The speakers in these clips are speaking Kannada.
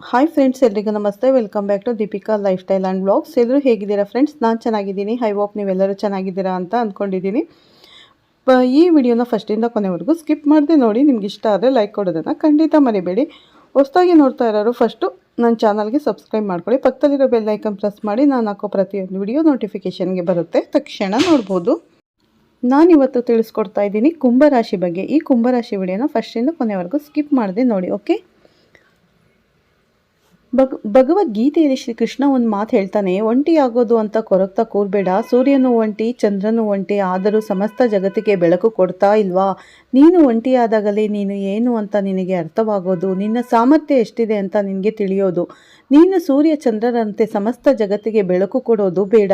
ಹಾಯ್ ಫ್ರೆಂಡ್ಸ್ ಎಲ್ರಿಗೂ ನಮಸ್ತೆ. Welcome back to Deepika lifestyle and blogs ಎಲ್ಲರೂ ಹೇಗಿದ್ದೀರಾ ಫ್ರೆಂಡ್ಸ್ ನಾನು ಚೆನ್ನಾಗಿದ್ದೀನಿ. ಐ ಹೋಪ್ ನೀವೆಲ್ಲರೂ ಚೆನ್ನಾಗಿದ್ದೀರಾ ಅಂತ ಅಂದ್ಕೊಂಡಿದ್ದೀನಿ ಈ ವಿಡಿಯೋನ ಫಸ್ಟಿಂದ ಕೊನೆವರೆಗೂ ಸ್ಕಿಪ್ ಮಾಡದೆ ನೋಡಿ. ನಿಮ್ಗೆ ಇಷ್ಟ ಆದರೆ ಲೈಕ್ ಕೊಡೋದನ್ನು ಖಂಡಿತ ಮರಿಬೇಡಿ. ಹೊಸದಾಗಿ ನೋಡ್ತಾ ಇರೋರು ಫಸ್ಟು ನನ್ನ ಚಾನಲ್ಗೆ ಸಬ್ಸ್ಕ್ರೈಬ್ ಮಾಡ್ಕೊಳ್ಳಿ. ಪಕ್ಕದಲ್ಲಿರೋ ಬೆಲ್ ಐಕನ್ ಪ್ರೆಸ್ ಮಾಡಿ. ನಾನು ಹಾಕೋ ಪ್ರತಿಯೊಂದು ವಿಡಿಯೋ ನೋಟಿಫಿಕೇಷನ್ಗೆ ಬರುತ್ತೆ. ತಕ್ಷಣ ನೋಡ್ಬೋದು. ನಾನಿವತ್ತು ತಿಳಿಸ್ಕೊಡ್ತಾ ಇದ್ದೀನಿ ಕುಂಭರಾಶಿ ಬಗ್ಗೆ. ಈ ಕುಂಭರಾಶಿ ವಿಡಿಯೋನ ಫಸ್ಟಿಂದ ಕೊನೆವರೆಗೂ ಸ್ಕಿಪ್ ಮಾಡದೆ ನೋಡಿ ಓಕೆ ಭಗ್, ಭಗವದ್ಗೀತೆಯಲ್ಲಿ ಶ್ರೀಕೃಷ್ಣ ಒಂದು ಮಾತು ಹೇಳ್ತಾನೆ, ಒಂಟಿ ಆಗೋದು ಅಂತ ಕೊರಗ್ತಾ ಕೂರ್ಬೇಡ, ಸೂರ್ಯನು ಒಂಟಿ, ಚಂದ್ರನು ಒಂಟಿ, ಆದರೂ ಸಮಸ್ತ ಜಗತ್ತಿಗೆ ಬೆಳಕು ಕೊಡ್ತಾ ಇಲ್ವಾ? ನೀನು ಒಂಟಿಯಾದಾಗಲೇ ನೀನು ಏನು ಅಂತ ನಿನಗೆ ಅರ್ಥವಾಗೋದು? ನಿನ್ನ ಸಾಮರ್ಥ್ಯ ಎಷ್ಟಿದೆ ಅಂತ ನಿನಗೆ ತಿಳಿಯೋದು? ನೀನು ಸೂರ್ಯ ಚಂದ್ರರಂತೆ ಸಮಸ್ತ ಜಗತ್ತಿಗೆ ಬೆಳಕು ಕೊಡೋದು ಬೇಡ.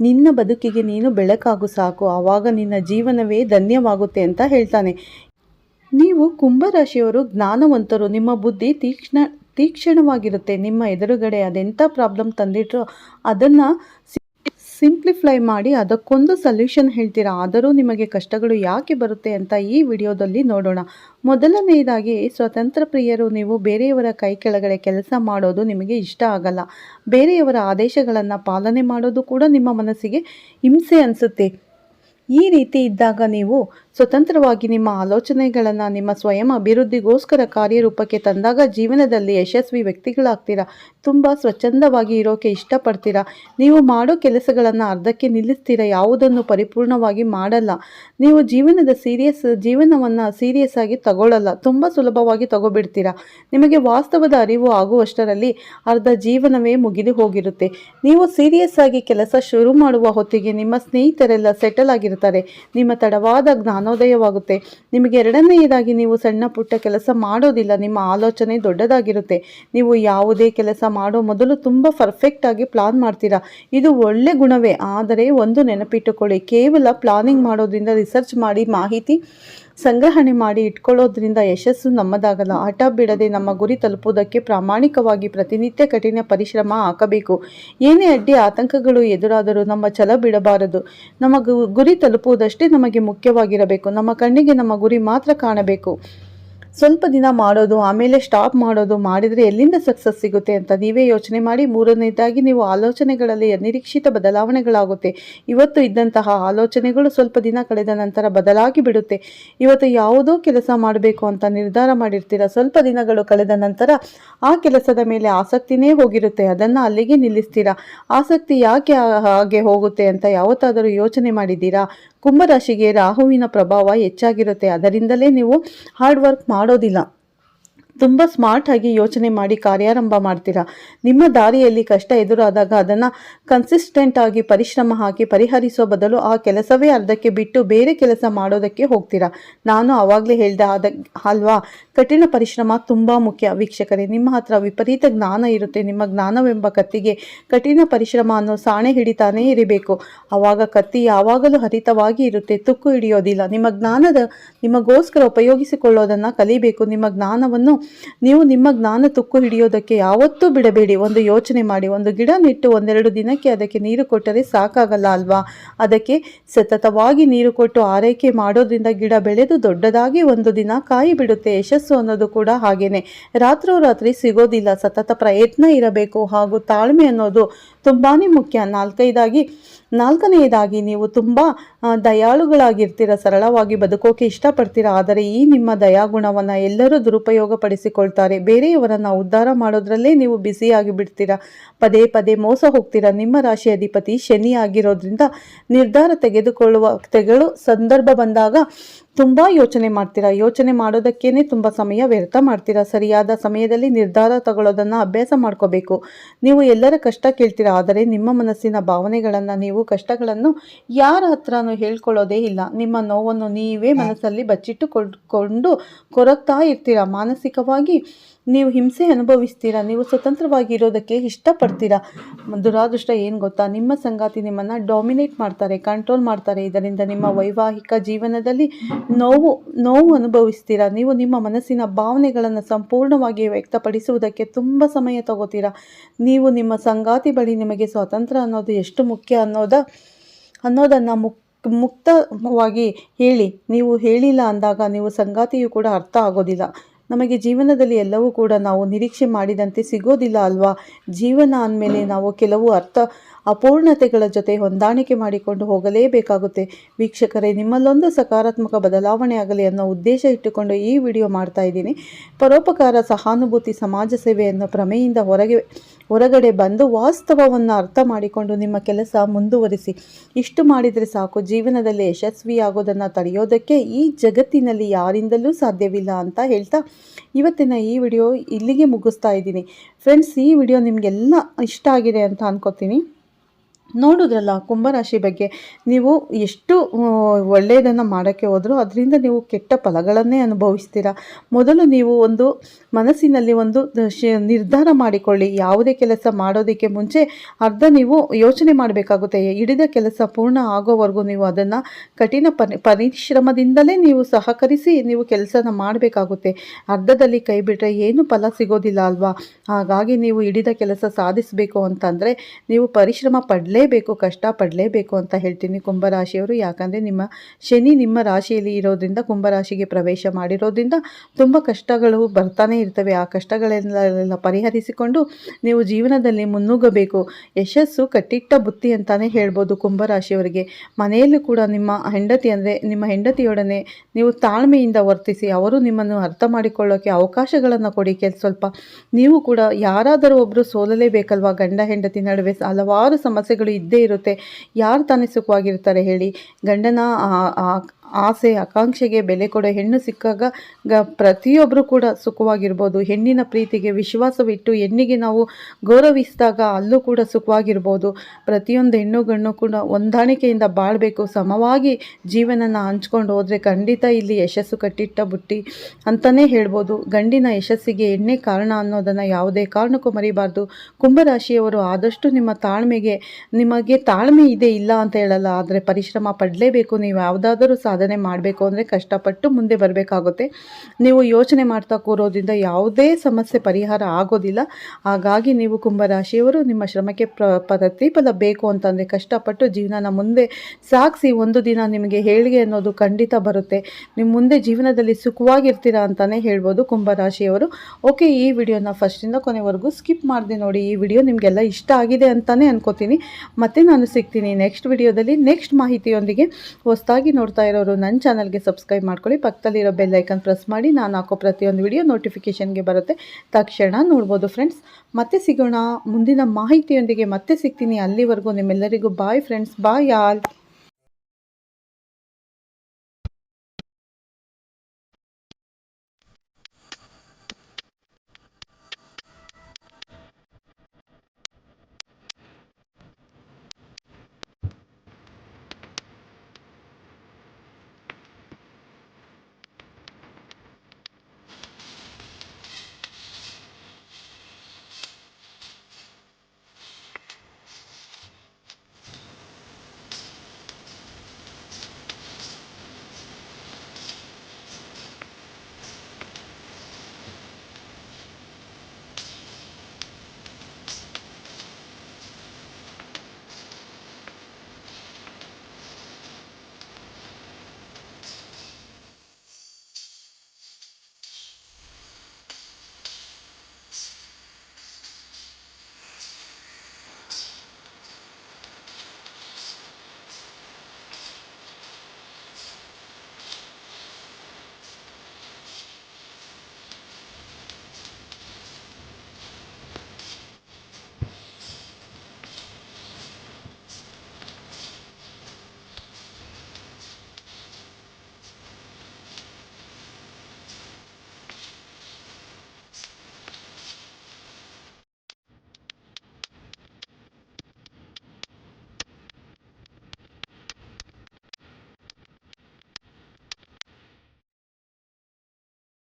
ನಿನ್ನ ಬದುಕಿಗೆ ನೀನು ಬೆಳಕಾಗು ಸಾಕು. ಆವಾಗ ನಿನ್ನ ಜೀವನವೇ ಧನ್ಯವಾಗುತ್ತೆ ಅಂತ ಹೇಳ್ತಾನೆ. ನೀವು ಕುಂಭರಾಶಿಯವರು ಜ್ಞಾನವಂತರು. ನಿಮ್ಮ ಬುದ್ಧಿ ತೀಕ್ಷ್ಣ ತೀಕ್ಷ್ಣವಾಗಿರುತ್ತೆ. ನಿಮ್ಮ ಎದುರುಗಡೆ ಅದೆಂಥ ಪ್ರಾಬ್ಲಮ್ ತಂದಿಟ್ರು ಅದನ್ನು ಸಿಂಪ್ಲಿಫೈ ಮಾಡಿ ಅದಕ್ಕೊಂದು ಸೊಲ್ಯೂಷನ್ ಹೇಳ್ತೀರಾ? ಆದರೂ ನಿಮಗೆ ಕಷ್ಟಗಳು ಯಾಕೆ ಬರುತ್ತೆ ಅಂತ ಈ ವಿಡಿಯೋದಲ್ಲಿ ನೋಡೋಣ. ಮೊದಲನೆಯದಾಗಿ ಸ್ವತಂತ್ರ ಪ್ರಿಯರು, ನೀವು ಬೇರೆಯವರ ಕೈ ಕೆಳಗಡೆ ಕೆಲಸ ಮಾಡೋದು ನಿಮಗೆ ಇಷ್ಟ ಆಗಲ್ಲ. ಬೇರೆಯವರ ಆದೇಶಗಳನ್ನು ಪಾಲನೆ ಮಾಡೋದು ಕೂಡ ನಿಮ್ಮ ಮನಸ್ಸಿಗೆ ಹಿಂಸೆ ಅನಿಸುತ್ತೆ. ಈ ರೀತಿ ಇದ್ದಾಗ ನೀವು ಸ್ವತಂತ್ರವಾಗಿ ನಿಮ್ಮ ಆಲೋಚನೆಗಳನ್ನು, ನಿಮ್ಮ ಸ್ವಯಂ ಅಭಿವೃದ್ಧಿಗೋಸ್ಕರ ಕಾರ್ಯರೂಪಕ್ಕೆ ತಂದಾಗ ಜೀವನದಲ್ಲಿ ಯಶಸ್ವಿ ವ್ಯಕ್ತಿಗಳಾಗ್ತೀರಾ? ತುಂಬ ಸ್ವಚ್ಛಂದವಾಗಿ ಇರೋಕೆ ಇಷ್ಟಪಡ್ತೀರಾ? ನೀವು ಮಾಡೋ ಕೆಲಸಗಳನ್ನು ಅರ್ಧಕ್ಕೆ ನಿಲ್ಲಿಸ್ತೀರಾ? ಯಾವುದನ್ನು ಪರಿಪೂರ್ಣವಾಗಿ ಮಾಡಲ್ಲ. ನೀವು ಜೀವನದ ಸೀರಿಯಸ್, ಜೀವನವನ್ನು ಸೀರಿಯಸ್ ಆಗಿ ತಗೊಳ್ಳಲ್ಲ. ತುಂಬ ಸುಲಭವಾಗಿ ತಗೋಬಿಡ್ತೀರಾ? ನಿಮಗೆ ವಾಸ್ತವದ ಅರಿವು ಆಗುವಷ್ಟರಲ್ಲಿ ಅರ್ಧ ಜೀವನವೇ ಮುಗಿದು ಹೋಗಿರುತ್ತೆ. ನೀವು ಸೀರಿಯಸ್ ಆಗಿ ಕೆಲಸ ಶುರು ಮಾಡುವ ಹೊತ್ತಿಗೆ ನಿಮ್ಮ ಸ್ನೇಹಿತರೆಲ್ಲ ಸೆಟಲ್ ಆಗಿರ್ತಾರೆ. ನಿಮ್ಮ ತಡವಾದ ಜ್ಞಾನೋದಯವಾಗುತ್ತೆ ನಿಮಗೆ ಎರಡನೆಯದಾಗಿ ನೀವು ಸಣ್ಣ ಪುಟ್ಟ ಕೆಲಸ ಮಾಡೋದಿಲ್ಲ. ನಿಮ್ಮ ಆಲೋಚನೆ ದೊಡ್ಡದಾಗಿರುತ್ತೆ. ನೀವು ಯಾವುದೇ ಕೆಲಸ ಮಾಡೋ ಮೊದಲು ತುಂಬ ಪರ್ಫೆಕ್ಟ್ ಆಗಿ ಪ್ಲಾನ್ ಮಾಡ್ತೀರಾ. ಇದು ಒಳ್ಳೆ ಗುಣವೇ. ಆದರೆ ಒಂದು ನೆನಪಿಟ್ಟುಕೊಳ್ಳಿ. ಕೇವಲ ಪ್ಲಾನಿಂಗ್ ಮಾಡೋದ್ರಿಂದ ರಿಸರ್ಚ್ ಮಾಡಿ ಮಾಹಿತಿ ಸಂಗ್ರಹಣೆ ಮಾಡಿ ಇಟ್ಕೊಳ್ಳೋದ್ರಿಂದ ಯಶಸ್ಸು ನಮ್ಮದಾಗಲ್ಲ. ಹಠ ಬಿಡದೆ ನಮ್ಮ ಗುರಿ ತಲುಪುವುದಕ್ಕೆ ಪ್ರಾಮಾಣಿಕವಾಗಿ ಪ್ರತಿನಿತ್ಯ ಕಠಿಣ ಪರಿಶ್ರಮ ಹಾಕಬೇಕು. ಏನೇ ಅಡ್ಡಿ ಆತಂಕಗಳು ಎದುರಾದರೂ ನಮ್ಮ ಛಲ ಬಿಡಬಾರದು. ನಮ್ಮ ಗುರಿ ತಲುಪುವುದಷ್ಟೇ ನಮಗೆ ಮುಖ್ಯವಾಗಿರಬೇಕು. ನಮ್ಮ ಕಣ್ಣಿಗೆ ನಮ್ಮ ಗುರಿ ಮಾತ್ರ ಕಾಣಬೇಕು. ಸ್ವಲ್ಪ ದಿನ ಮಾಡೋದು, ಆಮೇಲೆ ಸ್ಟಾಪ್ ಮಾಡೋದು, ಮಾಡಿದರೆ ಎಲ್ಲಿಂದ ಸಕ್ಸಸ್ ಸಿಗುತ್ತೆ ಅಂತ ನೀವೇ ಯೋಚನೆ ಮಾಡಿ. ಮೂರನೇದಾಗಿ ನೀವು ಆಲೋಚನೆಗಳಲ್ಲಿ ಅನಿರೀಕ್ಷಿತ ಬದಲಾವಣೆಗಳಾಗುತ್ತೆ. ಇವತ್ತು ಇದ್ದಂತಹ ಆಲೋಚನೆಗಳು ಸ್ವಲ್ಪ ದಿನ ಕಳೆದ ನಂತರ ಬದಲಾಗಿ ಬಿಡುತ್ತೆ. ಇವತ್ತು ಯಾವುದೋ ಕೆಲಸ ಮಾಡಬೇಕು ಅಂತ ನಿರ್ಧಾರ ಮಾಡಿರ್ತೀರ? ಸ್ವಲ್ಪ ದಿನಗಳು ಕಳೆದ ನಂತರ ಆ ಕೆಲಸದ ಮೇಲೆ ಆಸಕ್ತಿನೇ ಹೋಗಿರುತ್ತೆ. ಅದನ್ನು ಅಲ್ಲಿಗೆ ನಿಲ್ಲಿಸ್ತೀರಾ? ಆಸಕ್ತಿ ಯಾಕೆ ಹಾಗೆ ಹೋಗುತ್ತೆ ಅಂತ ಯಾವತ್ತಾದರೂ ಯೋಚನೆ ಮಾಡಿದ್ದೀರಾ? ಕುಂಭರಾಶಿಗೆ ರಾಹುವಿನ ಪ್ರಭಾವ ಹೆಚ್ಚಾಗಿರುತ್ತೆ. ಅದರಿಂದಲೇ ನೀವು ಹಾರ್ಡ್ ವರ್ಕ್ ಮಾಡೋದಿಲ್ಲ. ತುಂಬ ಸ್ಮಾರ್ಟ್ ಆಗಿ ಯೋಚನೆ ಮಾಡಿ ಕಾರ್ಯಾರಂಭ ಮಾಡ್ತೀರಾ? ನಿಮ್ಮ ದಾರಿಯಲ್ಲಿ ಕಷ್ಟ ಎದುರಾದಾಗ ಅದನ್ನು ಕನ್ಸಿಸ್ಟೆಂಟ್ ಆಗಿ ಪರಿಶ್ರಮ ಹಾಕಿ ಪರಿಹರಿಸುವ ಬದಲು ಆ ಕೆಲಸವೇ ಅರ್ಧಕ್ಕೆ ಬಿಟ್ಟು ಬೇರೆ ಕೆಲಸ ಮಾಡೋದಕ್ಕೆ ಹೋಗ್ತೀರಾ? ನಾನು ಆವಾಗಲೇ ಹೇಳ್ದೆ ಆದ, ಅಲ್ವಾ? ಕಠಿಣ ಪರಿಶ್ರಮ ತುಂಬ ಮುಖ್ಯ ವೀಕ್ಷಕರೇ. ನಿಮ್ಮ ಹತ್ರ ವಿಪರೀತ ಜ್ಞಾನ ಇರುತ್ತೆ. ನಿಮ್ಮ ಜ್ಞಾನವೆಂಬ ಕತ್ತಿಗೆ ಕಠಿಣ ಪರಿಶ್ರಮ ಅನ್ನೋ ಸಾಣೆ ಹಿಡಿತಾನೇ ಇರಬೇಕು. ಆವಾಗ ಕತ್ತಿ ಯಾವಾಗಲೂ ಹರಿತವಾಗಿ ಇರುತ್ತೆ. ತುಕ್ಕು ಹಿಡಿಯೋದಿಲ್ಲ. ನಿಮ್ಮ ಜ್ಞಾನದ, ನಿಮಗೋಸ್ಕರ ಉಪಯೋಗಿಸಿಕೊಳ್ಳೋದನ್ನು ಕಲಿಬೇಕು. ನಿಮ್ಮ ಜ್ಞಾನವನ್ನು ನೀವು ನಿಮ್ಮ ಜ್ಞಾನ ತುಕ್ಕು ಹಿಡಿಯೋದಕ್ಕೆ ಯಾವತ್ತೂ ಬಿಡಬೇಡಿ. ಒಂದು ಯೋಚನೆ ಮಾಡಿ, ಒಂದು ಗಿಡ ನೆಟ್ಟು ಒಂದೆರಡು ದಿನಕ್ಕೆ ಅದಕ್ಕೆ ನೀರು ಕೊಟ್ಟರೆ ಸಾಕಾಗಲ್ಲ ಅಲ್ವಾ? ಅದಕ್ಕೆ ಸತತವಾಗಿ ನೀರು ಕೊಟ್ಟು ಆರೈಕೆ ಮಾಡೋದ್ರಿಂದ ಗಿಡ ಬೆಳೆದು ದೊಡ್ಡದಾಗಿ ಒಂದು ದಿನ ಕಾಯಿ ಬಿಡುತ್ತೆ. ಯಶಸ್ಸು ಅನ್ನೋದು ಕೂಡ ಹಾಗೇನೆ. ರಾತ್ರೋರಾತ್ರಿ ಸಿಗೋದಿಲ್ಲ. ಸತತ ಪ್ರಯತ್ನ ಇರಬೇಕು. ಹಾಗೂ ತಾಳ್ಮೆ ಅನ್ನೋದು ತುಂಬಾ ಮುಖ್ಯ. ನಾಲ್ಕೈದಾಗಿ, ನಾಲ್ಕನೆಯದಾಗಿ ನೀವು ತುಂಬ ದಯಾಳುಗಳಾಗಿರ್ತೀರ, ಸರಳವಾಗಿ ಬದುಕೋಕೆ ಇಷ್ಟಪಡ್ತೀರಾ, ಆದರೆ ಈ ನಿಮ್ಮ ದಯಾಗುಣವನ್ನು ಎಲ್ಲರೂ ದುರುಪಯೋಗ ಪಡಿಸಿಕೊಳ್ತಾರೆ ಬೇರೆಯವರನ್ನು ಉದ್ಧಾರ ಮಾಡೋದ್ರಲ್ಲೇ ನೀವು ಬ್ಯುಸಿಯಾಗಿ ಬಿಡ್ತೀರಾ. ಪದೇ ಪದೇ ಮೋಸ ಹೋಗ್ತೀರಾ. ನಿಮ್ಮ ರಾಶಿ ಅಧಿಪತಿ ಶನಿ ಆಗಿರೋದ್ರಿಂದ ನಿರ್ಧಾರ ತೆಗೆದುಕೊಳ್ಳುವ ತೆಗಳು ಸಂದರ್ಭ ಬಂದಾಗ ತುಂಬ ಯೋಚನೆ ಮಾಡ್ತೀರಾ. ಯೋಚನೆ ಮಾಡೋದಕ್ಕೇನೆ ತುಂಬ ಸಮಯ ವ್ಯರ್ಥ ಮಾಡ್ತೀರಾ. ಸರಿಯಾದ ಸಮಯದಲ್ಲಿ ನಿರ್ಧಾರ ತಗೊಳ್ಳೋದನ್ನು ಅಭ್ಯಾಸ ಮಾಡ್ಕೋಬೇಕು. ನೀವು ಎಲ್ಲರ ಕಷ್ಟ ಕೇಳ್ತೀರಾ, ಆದರೆ ನಿಮ್ಮ ಮನಸ್ಸಿನ ಭಾವನೆಗಳನ್ನು, ನೀವು ಕಷ್ಟಗಳನ್ನು ಯಾರ ಹತ್ರನೂ ಹೇಳ್ಕೊಳ್ಳೋದೇ ಇಲ್ಲ. ನಿಮ್ಮ ನೋವನ್ನು ನೀವೇ ಮನಸ್ಸಲ್ಲಿ ಬಚ್ಚಿಟ್ಟುಕೊಂಡು ಕೊರಗ್ತಾ ಇರ್ತೀರಾ? ಮಾನಸಿಕವಾಗಿ ನೀವು ಹಿಂಸೆ ಅನುಭವಿಸ್ತೀರಾ? ನೀವು ಸ್ವತಂತ್ರವಾಗಿ ಇರೋದಕ್ಕೆ ಇಷ್ಟಪಡ್ತೀರಾ? ದುರಾದೃಷ್ಟ ಏನು ಗೊತ್ತಾ? ನಿಮ್ಮ ಸಂಗಾತಿ ನಿಮ್ಮನ್ನು ಡಾಮಿನೇಟ್ ಮಾಡ್ತಾರೆ ಕಂಟ್ರೋಲ್ ಮಾಡ್ತಾರೆ. ಇದರಿಂದ ನಿಮ್ಮ ವೈವಾಹಿಕ ಜೀವನದಲ್ಲಿ ನೋವು ನೋವು ಅನುಭವಿಸ್ತೀರಾ? ನೀವು ನಿಮ್ಮ ಮನಸ್ಸಿನ ಭಾವನೆಗಳನ್ನು ಸಂಪೂರ್ಣವಾಗಿ ವ್ಯಕ್ತಪಡಿಸುವುದಕ್ಕೆ ತುಂಬ ಸಮಯ ತಗೋತೀರಾ? ನೀವು ನಿಮ್ಮ ಸಂಗಾತಿ ಬಳಿ ನಿಮಗೆ ಸ್ವಾತಂತ್ರ್ಯ ಅನ್ನೋದು ಎಷ್ಟು ಮುಖ್ಯ ಅನ್ನೋದ ಅನ್ನೋದನ್ನು ಮುಕ್ ಮುಕ್ತವಾಗಿ ಹೇಳಿ, ನೀವು ಹೇಳಿಲ್ಲ ಅಂದಾಗ ನೀವು ಸಂಗಾತಿಯು ಕೂಡ ಅರ್ಥ ಆಗೋದಿಲ್ಲ. ನಮಗೆ ಜೀವನದಲ್ಲಿ ಎಲ್ಲವೂ ಕೂಡ ನಾವು ನಿರೀಕ್ಷೆ ಮಾಡಿದಂತೆ ಸಿಗೋದಿಲ್ಲ ಅಲ್ವಾ? ಜೀವನ ಅಂದಮೇಲೆ ನಾವು ಕೆಲವು ಅರ್ಥ ಅಪೂರ್ಣತೆಗಳ ಜೊತೆ ಹೊಂದಾಣಿಕೆ ಮಾಡಿಕೊಂಡು ಹೋಗಲೇಬೇಕಾಗುತ್ತೆ. ವೀಕ್ಷಕರೇ, ನಿಮ್ಮಲ್ಲೊಂದು ಸಕಾರಾತ್ಮಕ ಬದಲಾವಣೆ ಆಗಲಿ ಅನ್ನೋ ಉದ್ದೇಶ ಇಟ್ಟುಕೊಂಡು ಈ ವಿಡಿಯೋ ಮಾಡ್ತಾ ಇದ್ದೀನಿ. ಪರೋಪಕಾರ ಸಹಾನುಭೂತಿ ಸಮಾಜ ಸೇವೆ ಅನ್ನೋ ಪ್ರಮೆಯಿಂದ ಹೊರಗೆ ಹೊರಗಡೆ ಬಂದು ವಾಸ್ತವವನ್ನು ಅರ್ಥ ಮಾಡಿಕೊಂಡು ನಿಮ್ಮ ಕೆಲಸ ಮುಂದುವರಿಸಿ. ಇಷ್ಟು ಮಾಡಿದರೆ ಸಾಕು. ಜೀವನದಲ್ಲಿ ಯಶಸ್ವಿಯಾಗೋದನ್ನು ತಡೆಯೋದಕ್ಕೆ ಈ ಜಗತ್ತಿನಲ್ಲಿ ಯಾರಿಂದಲೂ ಸಾಧ್ಯವಿಲ್ಲ ಅಂತ ಹೇಳ್ತಾ ಇವತ್ತಿನ ಈ ವಿಡಿಯೋ ಇಲ್ಲಿಗೆ ಮುಗಿಸ್ತಾ ಇದ್ದೀನಿ. ಫ್ರೆಂಡ್ಸ್ ಈ ವಿಡಿಯೋ ನಿಮಗೆಲ್ಲ ಇಷ್ಟ ಆಗಿದೆ ಅಂತ ಅನ್ಕೋತೀನಿ. ನೋಡಿದ್ರಲ್ಲ, ಕುಂಭರಾಶಿ ಬಗ್ಗೆ. ನೀವು ಎಷ್ಟು ಒಳ್ಳೆಯದನ್ನು ಮಾಡೋಕ್ಕೆ ಹೋದರೂ ಅದರಿಂದ ನೀವು ಕೆಟ್ಟ ಫಲಗಳನ್ನೇ ಅನುಭವಿಸ್ತೀರ. ಮೊದಲು ನೀವು ಒಂದು ಮನಸ್ಸಿನಲ್ಲಿ ಒಂದು ನಿರ್ಧಾರ ಮಾಡಿಕೊಳ್ಳಿ. ಯಾವುದೇ ಕೆಲಸ ಮಾಡೋದಕ್ಕೆ ಮುಂಚೆ ಅರ್ಧ ನೀವು ಯೋಚನೆ ಮಾಡಬೇಕಾಗುತ್ತೆ. ಹಿಡಿದ ಕೆಲಸ ಪೂರ್ಣ ಆಗೋವರೆಗೂ ನೀವು ಅದನ್ನು ಕಠಿಣ ಪರಿ, ಪರಿಶ್ರಮದಿಂದಲೇ ನೀವು ಸಹಕರಿಸಿ ನೀವು ಕೆಲಸನ ಮಾಡಬೇಕಾಗುತ್ತೆ. ಅರ್ಧದಲ್ಲಿ ಕೈ ಬಿಟ್ಟರೆ ಏನು ಫಲ ಸಿಗೋದಿಲ್ಲ ಅಲ್ವಾ? ಹಾಗಾಗಿ ನೀವು ಹಿಡಿದ ಕೆಲಸ ಸಾಧಿಸಬೇಕು ಅಂತಂದರೆ ನೀವು ಪರಿಶ್ರಮ ಪಡಲೇಬೇಕು ಕಷ್ಟ ಪಡಲೇಬೇಕು ಅಂತ ಹೇಳ್ತೀನಿ ಕುಂಭರಾಶಿಯವರು. ಯಾಕಂದರೆ ನಿಮ್ಮ ಶನಿ ನಿಮ್ಮ ರಾಶಿಯಲ್ಲಿ ಇರೋದ್ರಿಂದ ಕುಂಭರಾಶಿಗೆ ಪ್ರವೇಶ ಮಾಡಿರೋದ್ರಿಂದ ತುಂಬ ಕಷ್ಟಗಳು ಬರ್ತಾನೆ ಇರ್ತವೆ. ಆ ಕಷ್ಟಗಳೆಲ್ಲ ಪರಿಹರಿಸಿಕೊಂಡು ನೀವು ಜೀವನದಲ್ಲಿ ಮುನ್ನುಗ್ಗಬೇಕು. ಯಶಸ್ಸು ಕಟ್ಟಿಟ್ಟ ಬುತ್ತಿ ಅಂತಲೇ ಹೇಳ್ಬೋದು ಕುಂಭರಾಶಿಯವರಿಗೆ. ಮನೆಯಲ್ಲೂ ಕೂಡ ನಿಮ್ಮ ಹೆಂಡತಿ ಅಂದರೆ ನಿಮ್ಮ ಹೆಂಡತಿಯೊಡನೆ ನೀವು ತಾಳ್ಮೆಯಿಂದ ವರ್ತಿಸಿ, ಅವರು ನಿಮ್ಮನ್ನು ಅರ್ಥ ಮಾಡಿಕೊಳ್ಳೋಕ್ಕೆ ಅವಕಾಶಗಳನ್ನು ಕೊಡಿ. ಕೆಲ ಸ್ವಲ್ಪ ನೀವು ಕೂಡ ಯಾರಾದರೂ ಒಬ್ಬರು ಸೋಲಲೇಬೇಕಲ್ವಾ ಗಂಡ ಹೆಂಡತಿ ನಡುವೆ? ಹಲವಾರು ಸಮಸ್ಯೆಗಳು ಇದ್ದೇ ಇರುತ್ತೆ. ಯಾರು ತಾನೇ ಸುಖವಾಗಿರ್ತಾರೆ ಹೇಳಿ. ಗಂಡನ ಆಸೆ, ಆಕಾಂಕ್ಷೆಗೆ ಬೆಲೆ ಕೊಡೋ ಹೆಣ್ಣು ಸಿಕ್ಕಾಗ ಗ ಪ್ರತಿಯೊಬ್ಬರು ಕೂಡ ಸುಖವಾಗಿರ್ಬೋದು. ಹೆಣ್ಣಿನ ಪ್ರೀತಿಗೆ ವಿಶ್ವಾಸವಿಟ್ಟು ಹೆಣ್ಣಿಗೆ ನಾವು ಗೌರವಿಸಿದಾಗ ಅಲ್ಲೂ ಕೂಡ ಸುಖವಾಗಿರ್ಬೋದು. ಪ್ರತಿಯೊಂದು ಹೆಣ್ಣು ಗಣ್ಣು ಕೂಡ ಹೊಂದಾಣಿಕೆಯಿಂದ ಬಾಳಬೇಕು. ಸಮವಾಗಿ ಜೀವನನ ಹಂಚ್ಕೊಂಡು ಹೋದರೆ ಖಂಡಿತ ಇಲ್ಲಿ ಯಶಸ್ಸು ಕಟ್ಟಿಟ್ಟ ಬುಟ್ಟಿ ಅಂತಲೇ ಹೇಳ್ಬೋದು. ಗಂಡಿನ ಯಶಸ್ಸಿಗೆ ಎಣ್ಣೆ ಕಾರಣ ಅನ್ನೋದನ್ನು ಯಾವುದೇ ಕಾರಣಕ್ಕೂ ಮರಿಬಾರ್ದು. ಕುಂಭರಾಶಿಯವರು ಆದಷ್ಟು ನಿಮ್ಮ ತಾಳ್ಮೆಗೆ, ನಿಮಗೆ ತಾಳ್ಮೆ ಇದೆ ಇಲ್ಲ ಅಂತ ಹೇಳಲ್ಲ. ಆದರೆ ಪರಿಶ್ರಮ ಪಡಲೇಬೇಕು. ನೀವು ಯಾವುದಾದರೂ ಸಾಧನೆ ಮಾಡಬೇಕು ಅಂದರೆ ಕಷ್ಟಪಟ್ಟು ಮುಂದೆ ಬರಬೇಕಾಗುತ್ತೆ. ನೀವು ಯೋಚನೆ ಮಾಡ್ತಾ ಕೂರೋದ್ರಿಂದ ಯಾವುದೇ ಸಮಸ್ಯೆ ಪರಿಹಾರ ಆಗೋದಿಲ್ಲ. ಹಾಗಾಗಿ ನೀವು ಕುಂಭರಾಶಿಯವರು ನಿಮ್ಮ ಶ್ರಮಕ್ಕೆ ಪ್ರ, ಪ್ರತಿಫಲ ಬೇಕು ಅಂತಂದರೆ ಕಷ್ಟಪಟ್ಟು ಜೀವನನ ಮುಂದೆ ಸಾಗಿಸಿ ಒಂದು ದಿನ ನಿಮಗೆ ಹೇಳಿಗೆ ಅನ್ನೋದು ಖಂಡಿತ ಬರುತ್ತೆ. ನಿಮ್ಮ ಮುಂದೆ ಜೀವನದಲ್ಲಿ ಸುಖವಾಗಿರ್ತೀರಾ ಅಂತಲೇ ಹೇಳ್ಬೋದು ಕುಂಭರಾಶಿಯವರು. ಓಕೆ, ಈ ವಿಡಿಯೋನ ಫಸ್ಟಿಂದ ಕೊನೆವರೆಗೂ ಸ್ಕಿಪ್ ಮಾಡಿದೆ ನೋಡಿ. ಈ ವಿಡಿಯೋ ನಿಮಗೆಲ್ಲ ಇಷ್ಟ ಆಗಿದೆ ಅಂತಲೇ ಅನ್ಕೋತೀನಿ. ಮತ್ತೆ ನಾನು ಸಿಗ್ತೀನಿ ನೆಕ್ಸ್ಟ್ ವಿಡಿಯೋದಲ್ಲಿ. ನೆಕ್ಸ್ಟ್ ಮಾಹಿತಿಯೊಂದಿಗೆ ಹೊಸದಾಗಿ ನೋಡ್ತಾ ಇರೋರು ನನ್ನ ಚಾನಲ್ಗೆ ಸಬ್ಸ್ಕ್ರೈಬ್ ಮಾಡ್ಕೊಳ್ಳಿ. ಪಕ್ಕದಲ್ಲಿರೋ ಬೆಲ್ಲೈಕನ್ ಪ್ರೆಸ್ ಮಾಡಿ. ನಾನು ಹಾಕೋ ಪ್ರತಿಯೊಂದು ವಿಡಿಯೋ ನೋಟಿಫಿಕೇಷನ್ಗೆ ಬರುತ್ತೆ. ತಕ್ಷಣ ನೋಡ್ಬೋದು ಫ್ರೆಂಡ್ಸ್. ಮತ್ತೆ ಸಿಗೋಣ. ಮುಂದಿನ ಮಾಹಿತಿಯೊಂದಿಗೆ ಮತ್ತೆ ಸಿಗ್ತೀನಿ. ಅಲ್ಲಿವರೆಗೂ ನಿಮ್ಮೆಲ್ಲರಿಗೂ ಬಾಯ್ ಫ್ರೆಂಡ್ಸ್. ಬಾಯ್ ಆಲ್.